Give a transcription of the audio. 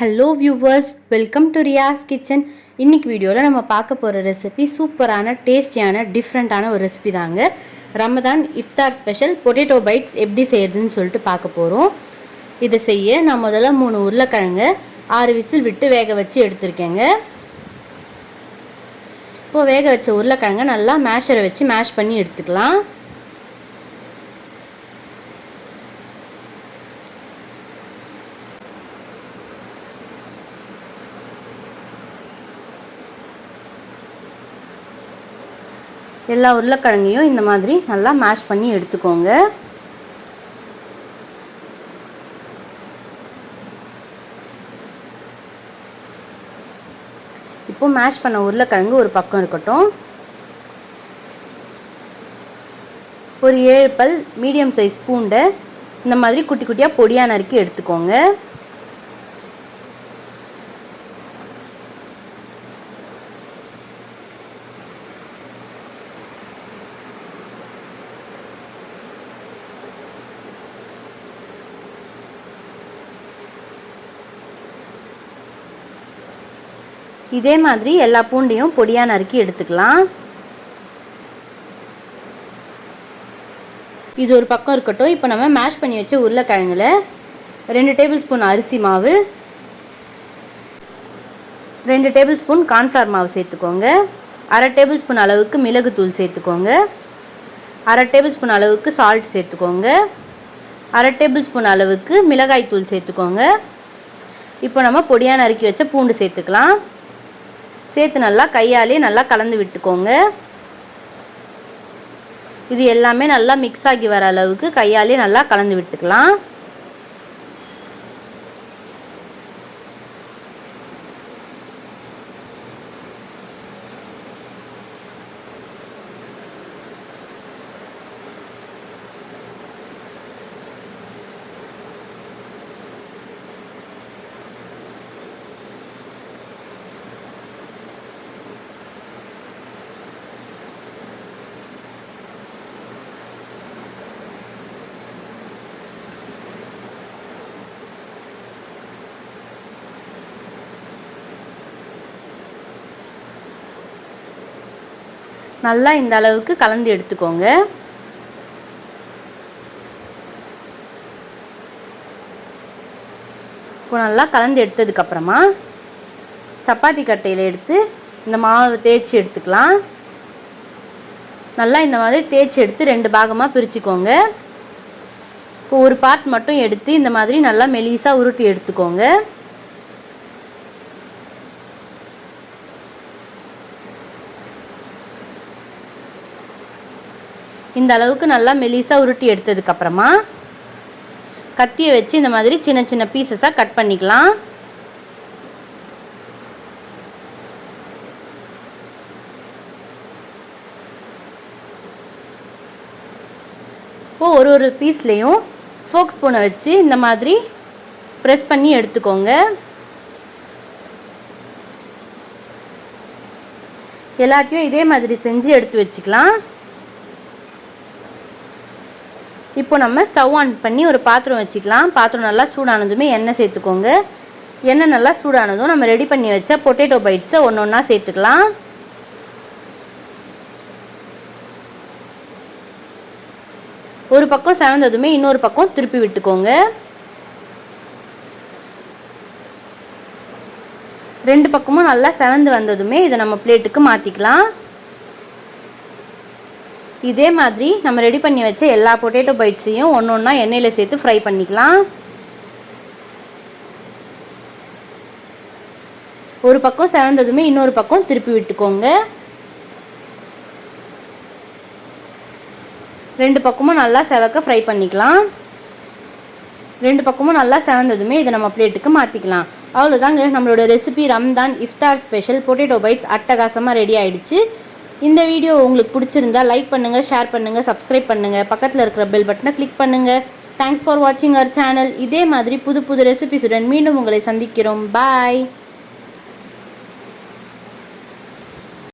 Hello viewers welcome to Riyas kitchen இன்னைக்கு வீடியோவில் நம்ம பார்க்க போகிற ரெசிபி சூப்பரான டேஸ்டியான டிஃப்ரெண்ட்டான ஒரு ரெசிபி தாங்க. Ramadan iftar special potato bites எப்படி செய்யறதுன்னு சொல்லிட்டு பார்க்க போகிறோம் இதை செய்ய நான் முதல்ல மூணு உருளைக்கிழங்கு ஆறு விசில் விட்டு வேக வச்சு எடுத்திருக்கேங்க. இப்போது வேக வச்ச உருளைக்கிழங்கை நல்லா மேஷரை வச்சு மேஷ் பண்ணி எடுத்துக்கலாம். எல்லா உருளைக்கிழங்கையும் இந்த மாதிரி நல்லா மேஷ் பண்ணி எடுத்துக்கோங்க. இப்போ மேஷ் பண்ண உருளைக்கிழங்கு ஒரு பக்கம் இருக்கட்டும். ஒரு ஏழு பல் மீடியம் சைஸ் பூண்டை இந்த மாதிரி குட்டி குட்டியாக பொடியாக நறுக்கி எடுத்துக்கோங்க. இதே மாதிரி எல்லா பூண்டையும் பொடியாக நறுக்கி எடுத்துக்கலாம். இது ஒரு பக்கம் இருக்கட்டும். இப்போ நம்ம மேஷ் பண்ணி வச்ச உருளைக்கிழங்குல ரெண்டு டேபிள் ஸ்பூன் அரிசி மாவு ரெண்டு டேபிள் ஸ்பூன் கார்ன்ஃப்ளவர் மாவு சேர்த்துக்கோங்க. அரை டேபிள் ஸ்பூன் அளவுக்கு மிளகுத்தூள் சேர்த்துக்கோங்க. அரை டேபிள் ஸ்பூன் அளவுக்கு சால்ட் சேர்த்துக்கோங்க. அரை டேபிள் ஸ்பூன் அளவுக்கு மிளகாய் தூள் சேர்த்துக்கோங்க. இப்போ நம்ம பொடியாக நறுக்கி வச்ச பூண்டு சேர்த்துக்கலாம். சேர்த்து நல்லா கையாலே நல்லா கலந்து விட்டுக்கோங்க. இது எல்லாமே நல்லா மிக்ஸ் ஆகி வர அளவுக்கு கையாலே நல்லா கலந்து விட்டுக்கலாம். நல்லா இந்த அளவுக்கு கலந்து எடுத்துக்கோங்க. இப்போ நல்லா கலந்து எடுத்ததுக்கப்புறமா சப்பாத்தி கட்டையில் எடுத்து இந்த மாவு தேய்ச்சி எடுத்துக்கலாம். நல்லா இந்த மாதிரி தேய்ச்சி எடுத்து ரெண்டு பாகமாக பிரிச்சுக்கோங்க. இப்போ ஒரு பார்ட் மட்டும் எடுத்து இந்த மாதிரி நல்லா மெலிசாக உருட்டி எடுத்துக்கோங்க. இந்த அளவுக்கு நல்லா மெலிசாக உருட்டி எடுத்ததுக்கப்புறமா கத்தியை வச்சு இந்த மாதிரி சின்ன சின்ன பீசஸாக கட் பண்ணிக்கலாம். இப்போது ஒரு ஒரு பீஸ்லேயும் ஃபோக் ஸ்பூனை வச்சு இந்த மாதிரி ப்ரெஸ் பண்ணி எடுத்துக்கோங்க. எல்லாத்தையும் இதே மாதிரி செஞ்சு எடுத்து வச்சுக்கலாம். இப்போ நம்ம ஸ்டவ் ஆன் பண்ணி ஒரு பாத்திரம் வச்சுக்கலாம். பாத்திரம் நல்லா சூடானதுமே எண்ணெய் சேர்த்துக்கோங்க. எண்ணெய் நல்லா சூடானதும் நம்ம ரெடி பண்ணி வச்ச பொட்டேட்டோ பைட்ஸை ஒன்று ஒன்றா சேர்த்துக்கலாம். ஒரு பக்கம் செவந்ததுமே இன்னொரு பக்கம் திருப்பி விட்டுக்கோங்க. ரெண்டு பக்கமும் நல்லா செவந்து வந்ததுமே இதை நம்ம பிளேட்டுக்கு மாற்றிக்கலாம் இதே மாதிரி நம்ம ரெடி பண்ணி வச்ச எல்லா பொட்டேட்டோ பைட்ஸையும் ஒன்று ஒன்றா எண்ணெயில் சேர்த்து ஃப்ரை பண்ணிக்கலாம். ஒரு பக்கம் செவந்ததுமே இன்னொரு பக்கம் திருப்பி விட்டுக்கோங்க. ரெண்டு பக்கமும் நல்லா செவக்க ஃப்ரை பண்ணிக்கலாம். ரெண்டு பக்கமும் நல்லா செவந்ததுமே இதை நம்ம பிளேட்டுக்கு மாற்றிக்கலாம் அவ்வளோதாங்க நம்மளோட recipe Ramadan iftar special potato bites அட்டகாசமாக ரெடி ஆயிடுச்சு. இந்த வீடியோ உங்களுக்கு பிடிச்சிருந்தா லைக் பண்ணுங்கள் ஷேர் பண்ணுங்கள் சப்ஸ்கிரைப் பண்ணுங்கள் பக்கத்தில் இருக்கிற பெல் பட்டனை கிளிக் பண்ணுங்கள் தேங்க்ஸ் ஃபார் வாட்சிங் அவர் சேனல் இதே மாதிரி புது புது ரெசிபிஸுடன் மீண்டும் உங்களை சந்திக்கிறோம். பாய்